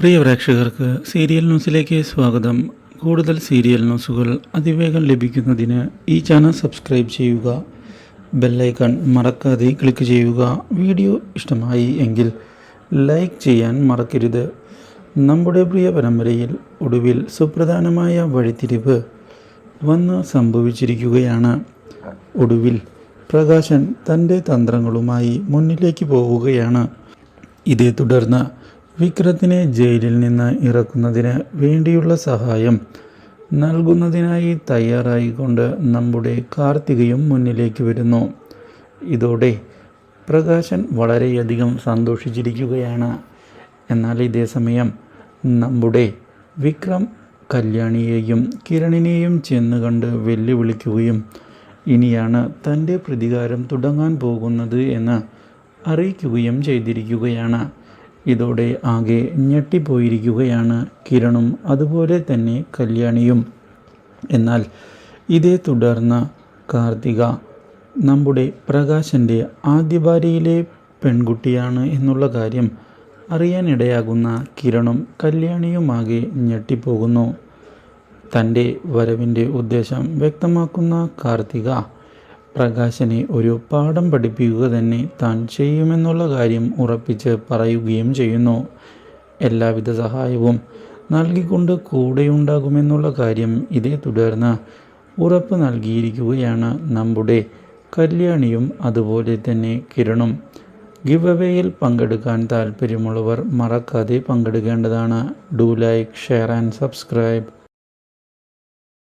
പ്രിയ പ്രേക്ഷകർക്ക് സീരിയൽ ന്യൂസിലേക്ക് സ്വാഗതം. കൂടുതൽ സീരിയൽ ന്യൂസുകൾ അതിവേഗം ലഭിക്കുന്നതിന് ഈ ചാനൽ സബ്സ്ക്രൈബ് ചെയ്യുക. ബെല്ലൈക്കൺ മറക്കാതെ ക്ലിക്ക് ചെയ്യുക. വീഡിയോ ഇഷ്ടമായി എങ്കിൽ ലൈക്ക് ചെയ്യാൻ മറക്കരുത്. നമ്മുടെ പ്രിയ പരമ്പരയിൽ ഒടുവിൽ സുപ്രധാനമായ വഴിത്തിരിവ് വന്ന് സംഭവിച്ചിരിക്കുകയാണ്. ഒടുവിൽ പ്രകാശൻ തന്റെ തന്ത്രങ്ങളുമായി മുന്നിലേക്ക് പോവുകയാണ്. ഇതേ തുടർന്ന് വിക്രത്തിനെ ജയിലിൽ നിന്ന് ഇറക്കുന്നതിന് വേണ്ടിയുള്ള സഹായം നൽകുന്നതിനായി തയ്യാറായിക്കൊണ്ട് നമ്മുടെ കാർത്തികയും മുന്നിലേക്ക് വരുന്നു. ഇതോടെ പ്രകാശൻ വളരെയധികം സന്തോഷിച്ചിരിക്കുകയാണ്. എന്നാൽ ഇതേ സമയം നമ്മുടെ വിക്രം കല്യാണിയെയും കിരണിനെയും ചെന്ന് കണ്ട് വെല്ലുവിളിക്കുകയും ഇനിയാണ് തന്റെ പ്രതികാരം തുടങ്ങാൻ പോകുന്നത് എന്ന് അറിയിക്കുകയും ചെയ്തിരിക്കുകയാണ്. ഇതോടെ ആകെ ഞെട്ടിപ്പോയിരിക്കുകയാണ് കിരണും അതുപോലെ തന്നെ കല്യാണിയും. എന്നാൽ ഇതേ തുടർന്ന് കാർത്തിക നമ്മുടെ പ്രകാശന്റെ ആദ്യ ഭാര്യയിലെ പെൺകുട്ടിയാണ് എന്നുള്ള കാര്യം അറിയാനിടയാകുന്ന കിരണും കല്യാണിയുമാകെ ഞെട്ടിപ്പോകുന്നു. തന്റെ വരവിന്റെ ഉദ്ദേശം വ്യക്തമാക്കുന്ന കാർത്തിക പ്രകാശനെ ഒരു പാഠം പഠിപ്പിക്കുക തന്നെ താൻ ചെയ്യുമെന്നുള്ള കാര്യം ഉറപ്പിച്ച് പറയുകയും ചെയ്യുന്നു. എല്ലാവിധ സഹായവും നൽകിക്കൊണ്ട് കൂടെയുണ്ടാകുമെന്നുള്ള കാര്യം ഇതേ തുടർന്ന് ഉറപ്പ് നൽകിയിരിക്കുകയാണ് നമ്മുടെ കല്യാണിയും അതുപോലെ തന്നെ കിരണും. ഗിവ് അവേയിൽ പങ്കെടുക്കാൻ താല്പര്യമുള്ളവർ മറക്കാതെ പങ്കെടുക്കേണ്ടതാണ്. Do like share and subscribe.